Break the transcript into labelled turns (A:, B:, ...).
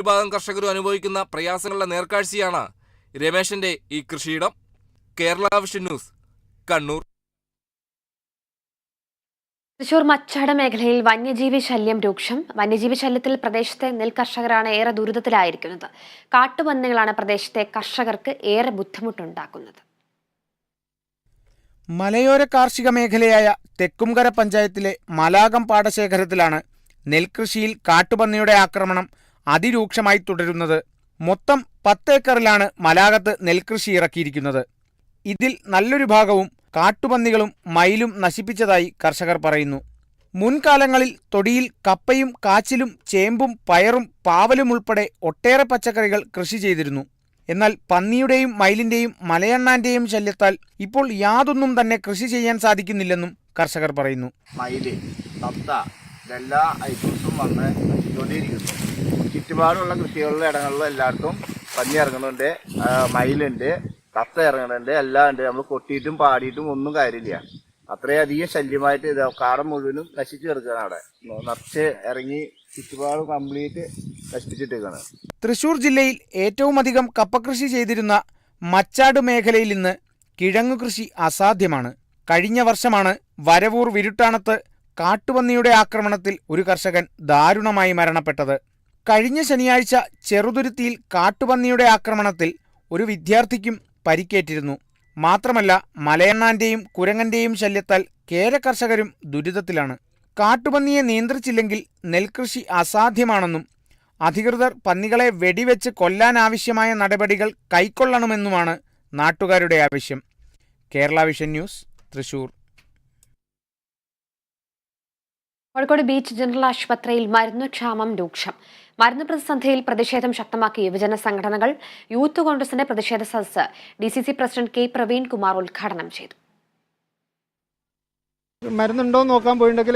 A: വിഭാഗം കർഷകരും അനുഭവിക്കുന്ന പ്രയാസങ്ങളുടെ നേർക്കാഴ്ചയാണ് രമേശന്റെ ഈ കൃഷിയിടം. Kerala vision news Kannur.
B: Thrissur Machad മേഖലയിൽ വന്യജീവി ശല്യം രൂക്ഷം. വന്യജീവി ശല്യത്തിൽ പ്രദേശത്തെ നെൽകർഷകരാണ് ഏറെ ദുരിതത്തിലായിരിക്കുന്നത്. കാട്ടുപന്നികളാണ് പ്രദേശത്തെ കർഷകർക്ക് ഏറെ ബുദ്ധിമുട്ടുണ്ടാക്കുന്നത്.
C: മലയോര കാർഷിക മേഖലയായ തെക്കുംകര പഞ്ചായത്തിലെ മലാകം പാടശേഖരത്തിലാണ് നെൽകൃഷിയിൽ കാട്ടുപന്നിയുടെ ആക്രമണം. അതിരൂക്ഷമായി തുടരുന്നത്. മൊത്തം പത്തേക്കറിലാണ് മലാകത്ത് നെൽകൃഷി ഇറക്കിയിരിക്കുന്നത്. ഇതിൽ നല്ലൊരു ഭാഗവും കാട്ടുപന്നികളും മയിലും നശിപ്പിച്ചതായി കർഷകർ പറയുന്നു. മുൻകാലങ്ങളിൽ തൊടിയിൽ കപ്പയും കാച്ചിലും ചേമ്പും പയറും പാവലും ഉൾപ്പെടെ ഒട്ടേറെ പച്ചക്കറികൾ കൃഷി ചെയ്തിരുന്നു. എന്നാൽ പന്നിയുടെയും മയിലിന്റെയും മലയണ്ണാന്റെയും ശല്യത്താൽ ഇപ്പോൾ യാതൊന്നും തന്നെ കൃഷി ചെയ്യാൻ സാധിക്കുന്നില്ലെന്നും കർഷകർ പറയുന്നു.
D: മയിൽ തത്ത ഇതെല്ലാ ഐറ്റംസും വന്ന് നശിച്ചുകൊണ്ടിരിക്കുന്നു ചുറ്റുപാടുള്ള കൃഷികളിലെ ഇടങ്ങളിലും എല്ലാവർക്കും പന്നി ഇറങ്ങുന്നുണ്ട് മയിലുണ്ട് തത്ത ഇറങ്ങുന്നുണ്ട് എല്ലാം ഉണ്ട്. നമ്മൾ കൊട്ടിയിട്ടും പാടിയിട്ടും ഒന്നും കാര്യമില്ല. അത്രയധികം ശല്യമായിട്ട് ഇത് കാടം മുഴുവനും നശിച്ചു കിടക്കുകയാണ് അവിടെ. നിറച്ച് ഇറങ്ങി ചുറ്റുപാട് കംപ്ലീറ്റ് നശിപ്പിച്ചിട്ടേക്കാണ്
C: തൃശൂർ ജില്ലയിൽ ഏറ്റവും അധികം കപ്പകൃഷി ചെയ്തിരുന്ന മച്ചാട് മേഖലയിൽ ഇന്ന് കിഴങ്ങു കൃഷി അസാധ്യമാണ്. കഴിഞ്ഞ വർഷമാണ് വരവൂർ വിരുട്ടാണത്ത് കാട്ടുപന്നിയുടെ ആക്രമണത്തിൽ ഒരു കർഷകൻ ദാരുണമായി മരണപ്പെട്ടത്. കഴിഞ്ഞ ശനിയാഴ്ച ചെറുതുരുത്തിയിൽ കാട്ടുപന്നിയുടെ ആക്രമണത്തിൽ ഒരു വിദ്യാർത്ഥിക്കും പരിക്കേറ്റിരുന്നു. മാത്രമല്ല മലയണ്ണാന്റെയും കുരങ്ങന്റെയും ശല്യത്താൽ കേര കർഷകരും ദുരിതത്തിലാണ്. കാട്ടുപന്നിയെ നിയന്ത്രിച്ചില്ലെങ്കിൽ നെൽകൃഷി അസാധ്യമാണെന്നും അധികൃതർ പന്നികളെ വെടിവെച്ച് കൊല്ലാനാവശ്യമായ നടപടികൾ കൈക്കൊള്ളണമെന്നുമാണ് നാട്ടുകാരുടെ ആവശ്യം. Kerala vision news Thrissur.
B: Kozhikode beach general ആശുപത്രിയിൽ മരുന്നുക്ഷാമം രൂക്ഷം. മരുന്ന് പ്രതിസന്ധിയിൽ പ്രതിഷേധം ശക്തമാക്കിയ യുവജന സംഘടനകൾ. യൂത്ത് കോൺഗ്രസിന്റെ പ്രതിഷേധ സദസ്സ് D C C president K Praveen Kumar ഉദ്ഘാടനം ചെയ്തു.
E: മരുന്നുണ്ടോ നോക്കാൻ പോയിട്ടുണ്ടെങ്കിൽ